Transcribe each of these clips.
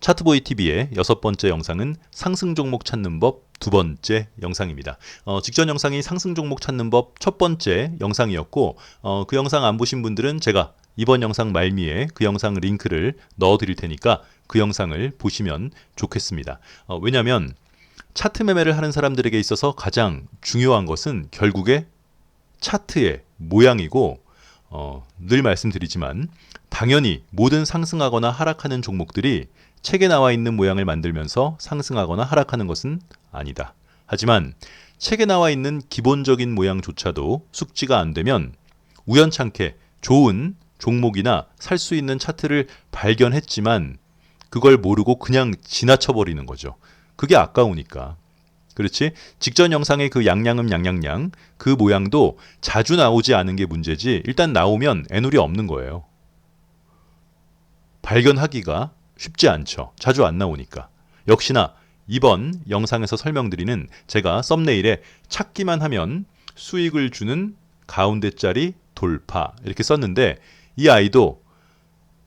차트보이 TV의 여섯 번째 영상은 상승 종목 찾는 법 두 번째 영상입니다. 어, 직전 영상이 상승 종목 찾는 법 첫 번째 영상이었고 어, 그 영상 안 보신 분들은 제가 이번 영상 말미에 그 영상 링크를 넣어 드릴 테니까 그 영상을 보시면 좋겠습니다. 어, 왜냐하면 차트 매매를 하는 사람들에게 있어서 가장 중요한 것은 결국에 차트의 모양이고 어, 늘 말씀드리지만 당연히 모든 상승하거나 하락하는 종목들이 책에 나와 있는 모양을 만들면서 상승하거나 하락하는 것은 아니다. 하지만 책에 나와 있는 기본적인 모양조차도 숙지가 안 되면 우연찮게 좋은 종목이나 살 수 있는 차트를 발견했지만 그걸 모르고 그냥 지나쳐 버리는 거죠. 그게 아까우니까. 그렇지? 직전 영상의 그 양양음 양양양 그 모양도 자주 나오지 않은 게 문제지 일단 나오면 애누리 없는 거예요. 발견하기가 쉽지 않죠. 자주 안 나오니까. 역시나 이번 영상에서 설명드리는 제가 썸네일에 찾기만 하면 수익을 주는 가운데 자리 돌파 이렇게 썼는데 이 아이도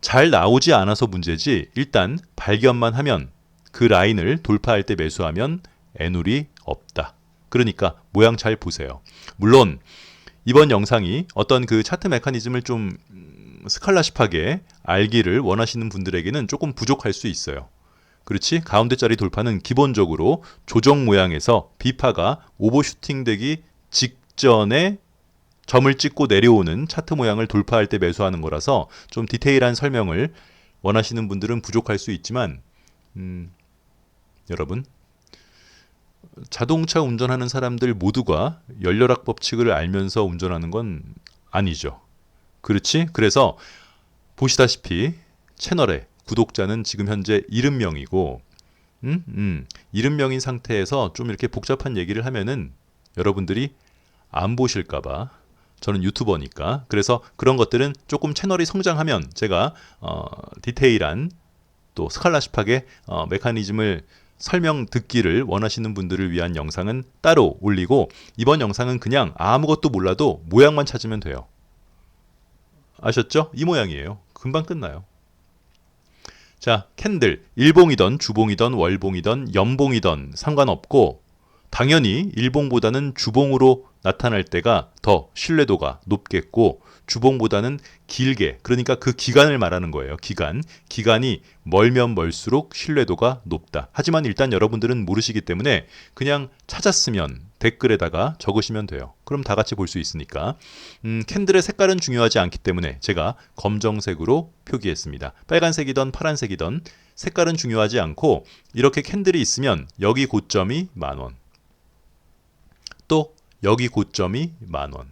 잘 나오지 않아서 문제지 일단 발견만 하면 그 라인을 돌파할 때 매수하면 애누리 없다. 그러니까 모양 잘 보세요. 물론 이번 영상이 어떤 그 차트 메커니즘을 좀 음, 스칼라십하게 알기를 원하시는 분들에게는 조금 부족할 수 있어요. 그렇지? 가운데 자리 돌파는 기본적으로 조정 모양에서 비파가 오버슈팅 되기 직전에 점을 찍고 내려오는 차트 모양을 돌파할 때 매수하는 거라서 좀 디테일한 설명을 원하시는 분들은 부족할 수 있지만 음, 여러분 자동차 운전하는 사람들 모두가 연료락 법칙을 알면서 운전하는 건 아니죠. 그렇지? 그래서 보시다시피 채널에 구독자는 지금 현재 70명이고 음? 음. 70명인 상태에서 좀 이렇게 복잡한 얘기를 하면은 여러분들이 안 보실까 봐 저는 유튜버니까 그래서 그런 것들은 조금 채널이 성장하면 제가 어, 디테일한 또 스칼라십하게 어, 메커니즘을 설명 듣기를 원하시는 분들을 위한 영상은 따로 올리고 이번 영상은 그냥 아무것도 몰라도 모양만 찾으면 돼요. 아셨죠? 이 모양이에요. 금방 끝나요. 자, 캔들 일봉이던 주봉이던 월봉이던 연봉이던 상관없고 당연히 일봉보다는 주봉으로 나타날 때가 더 신뢰도가 높겠고 주봉보다는 길게 그러니까 그 기간을 말하는 거예요. 기간. 기간이 멀면 멀수록 신뢰도가 높다. 하지만 일단 여러분들은 모르시기 때문에 그냥 찾았으면 댓글에다가 적으시면 돼요. 그럼 다 같이 볼 수 있으니까. 음, 캔들의 색깔은 중요하지 않기 때문에 제가 검정색으로 표기했습니다. 빨간색이던 파란색이던 색깔은 중요하지 않고 이렇게 캔들이 있으면 여기 고점이 만 원. 또 여기 고점이 만 원.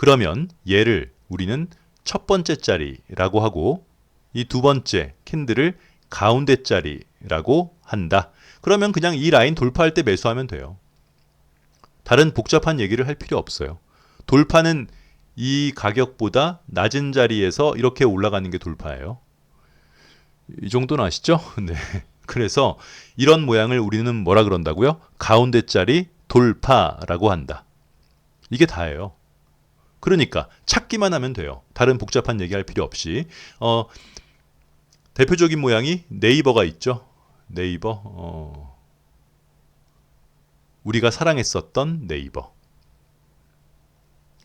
그러면 얘를 우리는 첫 번째 자리라고 하고 이 두 번째 캔들을 가운데 자리라고 한다. 그러면 그냥 이 라인 돌파할 때 매수하면 돼요. 다른 복잡한 얘기를 할 필요 없어요. 돌파는 이 가격보다 낮은 자리에서 이렇게 올라가는 게 돌파예요. 이 정도는 아시죠? 네. 그래서 이런 모양을 우리는 뭐라 그런다고요? 가운데 자리 돌파라고 한다. 이게 다예요. 그러니까 찾기만 하면 돼요. 다른 복잡한 얘기할 필요 없이. 어, 대표적인 모양이 네이버가 있죠. 네이버. 어, 우리가 사랑했었던 네이버.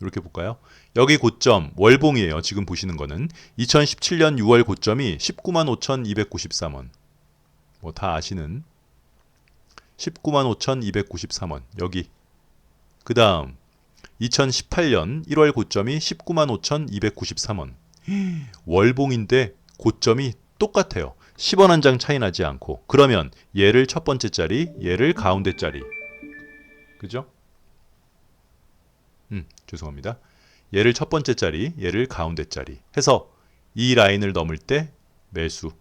이렇게 볼까요? 여기 고점 월봉이에요. 지금 보시는 거는 2017년 6월 고점이 19만 5,293원. 뭐 다 아시는 19만 5,293원. 여기. 그 다음 2018년 1월 고점이 19만 5,293원. 월봉인데 고점이 똑같아요. 10원 한 장 차이 나지 않고. 그러면 얘를 첫 번째 자리, 얘를 가운데 자리. 그죠? 음, 죄송합니다. 얘를 첫 번째 자리, 얘를 가운데 자리 해서 이 라인을 넘을 때 매수.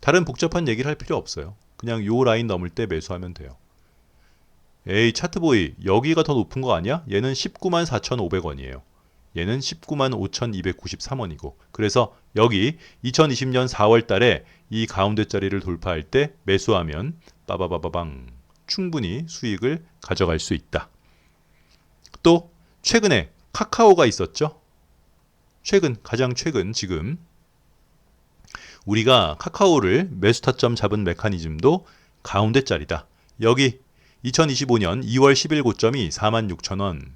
다른 복잡한 얘기를 할 필요 없어요. 그냥 요 라인 넘을 때 매수하면 돼요. 에이 차트보이 여기가 더 높은 거 아니야? 얘는 19만 4,500원이에요. 얘는 19만 5,293원이고 그래서 여기 2020년 4월 달에 이 가운데 자리를 돌파할 때 매수하면 빠바바바방 충분히 수익을 가져갈 수 있다. 또 최근에 카카오가 있었죠. 최근 가장 최근 지금 우리가 카카오를 매수 타점 잡은 메커니즘도 가운데 자리다. 여기 2025년 2월 10일 고점이 46,000원.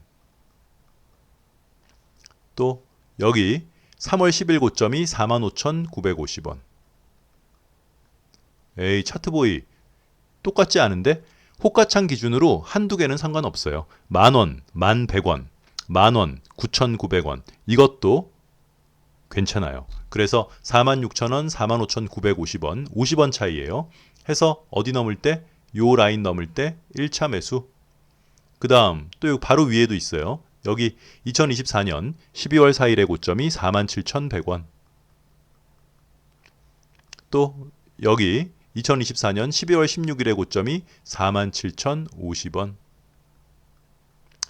또 여기 3월 10일 고점이 45,950원. 에이 차트보이 똑같지 않은데 호가창 기준으로 한두 개는 상관없어요. 만원, 만백원, 만원, 9,900원. 이것도 괜찮아요. 그래서 46,000원, 45,950원, 50원 차이예요. 해서 어디 넘을 때? 요 라인 넘을 때 1차 매수. 그 다음 또 바로 위에도 있어요. 여기 2024년 12월 4일의 고점이 47,100원. 또 여기 2024년 12월 16일의 고점이 47,050원.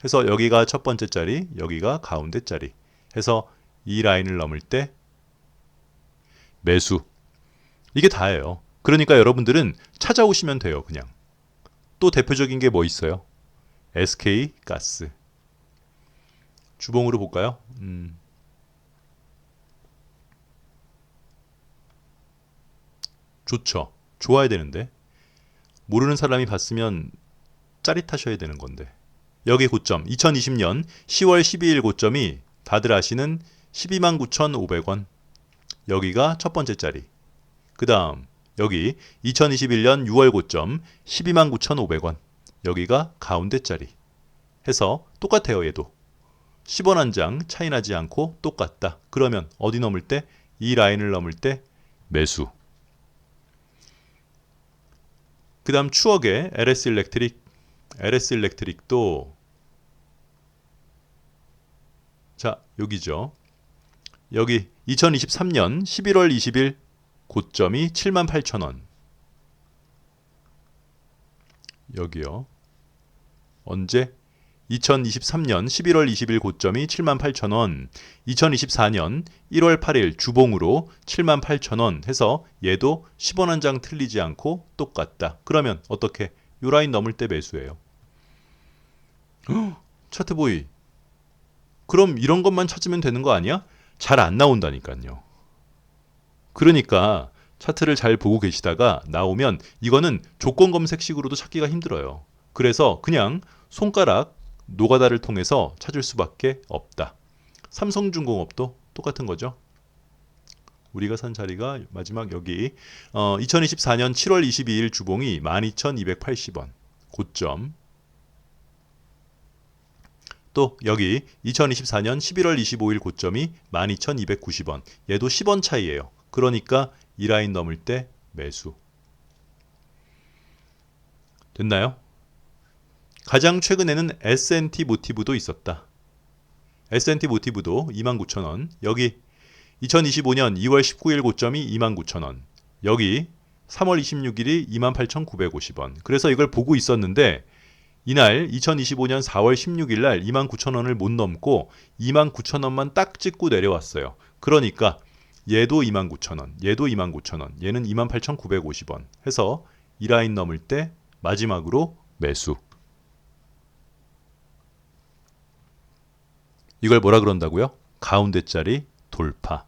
해서 여기가 첫 번째 자리, 여기가 가운데 자리. 해서 이 라인을 넘을 때 매수. 이게 다예요. 그러니까 여러분들은 찾아오시면 돼요, 그냥. 또 대표적인 게 뭐 있어요? SK 가스. 주봉으로 볼까요? 음. 좋죠. 좋아야 되는데. 모르는 사람이 봤으면 짜릿하셔야 되는 건데. 여기 고점 2020년 10월 12일 고점이 다들 아시는 129,500원. 여기가 첫 번째 자리. 그 다음 여기 2021년 6월 고점 129,500원. 여기가 가운데 자리. 해서 똑같아요 얘도. 10원 한 장 차이 나지 않고 똑같다. 그러면 어디 넘을 때? 이 라인을 넘을 때 매수. 그 다음 추억의 LS 일렉트릭. LS 일렉트릭도 자 여기죠. 여기 2023년 11월 20일 고점이 78,000원. 여기요. 언제? 2023년 11월 20일 고점이 78,000원, 2024년 1월 8일 주봉으로 78,000원 해서 얘도 10원 한 장 틀리지 않고 똑같다. 그러면 어떻게? 요 라인 넘을 때 매수해요. 차트 보이. 그럼 이런 것만 찾으면 되는 거 아니야? 잘 안 나온다니까요. 그러니까 차트를 잘 보고 계시다가 나오면 이거는 조건 검색식으로도 찾기가 힘들어요. 그래서 그냥 손가락 노가다를 통해서 찾을 수밖에 없다. 삼성중공업도 똑같은 거죠. 우리가 산 자리가 마지막 여기 어, 2024년 7월 22일 주봉이 12,280원 고점 또 여기 2024년 11월 25일 고점이 12,290원 얘도 10원 차이예요. 그러니까 이 라인 넘을 때 매수 됐나요? 가장 최근에는 S&T 모티브도 있었다. S&T 모티브도 29,000원. 여기 2025년 2월 19일 고점이 29,000원. 여기 3월 26일이 28,950원. 그래서 이걸 보고 있었는데 이날 2025년 4월 16일 날 29,000원을 못 넘고 29,000원만 딱 찍고 내려왔어요. 그러니까 얘도 29,000원, 얘도 29,000원, 얘는 28,950원 해서 이 라인 넘을 때 마지막으로 매수. 이걸 뭐라 그런다고요? 가운데 자리 돌파.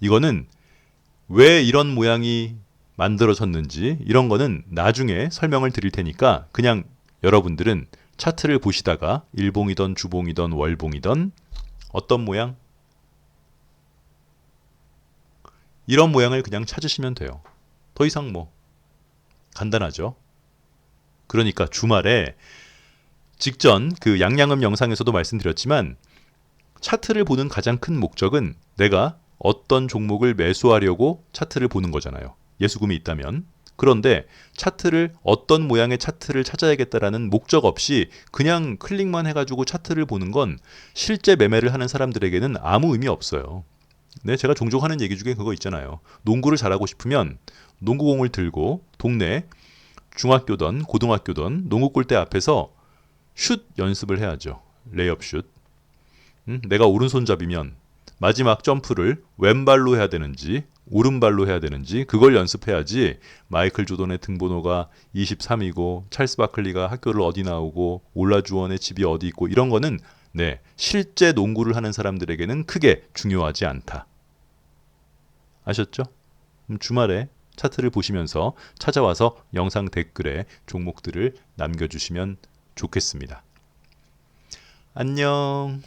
이거는 왜 이런 모양이 만들어졌는지 이런 거는 나중에 설명을 드릴 테니까 그냥 여러분들은 차트를 보시다가 일봉이던 주봉이던 월봉이던 어떤 모양 이런 모양을 그냥 찾으시면 돼요. 더 이상 뭐 간단하죠. 그러니까 주말에 직전 그 양양음 영상에서도 말씀드렸지만 차트를 보는 가장 큰 목적은 내가 어떤 종목을 매수하려고 차트를 보는 거잖아요. 예수금이 있다면. 그런데 차트를 어떤 모양의 차트를 찾아야겠다라는 목적 없이 그냥 클릭만 해가지고 차트를 보는 건 실제 매매를 하는 사람들에게는 아무 의미 없어요. 네, 제가 종종 하는 얘기 중에 그거 있잖아요. 농구를 잘하고 싶으면 농구공을 들고 동네 중학교든 고등학교든 농구 골대 앞에서 슛 연습을 해야죠. 레이업 슛. 음, 내가 오른손잡이면 마지막 점프를 왼발로 해야 되는지 오른발로 해야 되는지 그걸 연습해야지 마이클 조던의 등번호가 23이고 찰스 바클리가 학교를 어디 나오고 올라주원의 집이 어디 있고 이런 거는 네 실제 농구를 하는 사람들에게는 크게 중요하지 않다. 아셨죠? 음, 주말에 차트를 보시면서 찾아와서 영상 댓글에 종목들을 남겨주시면 좋겠습니다. 안녕.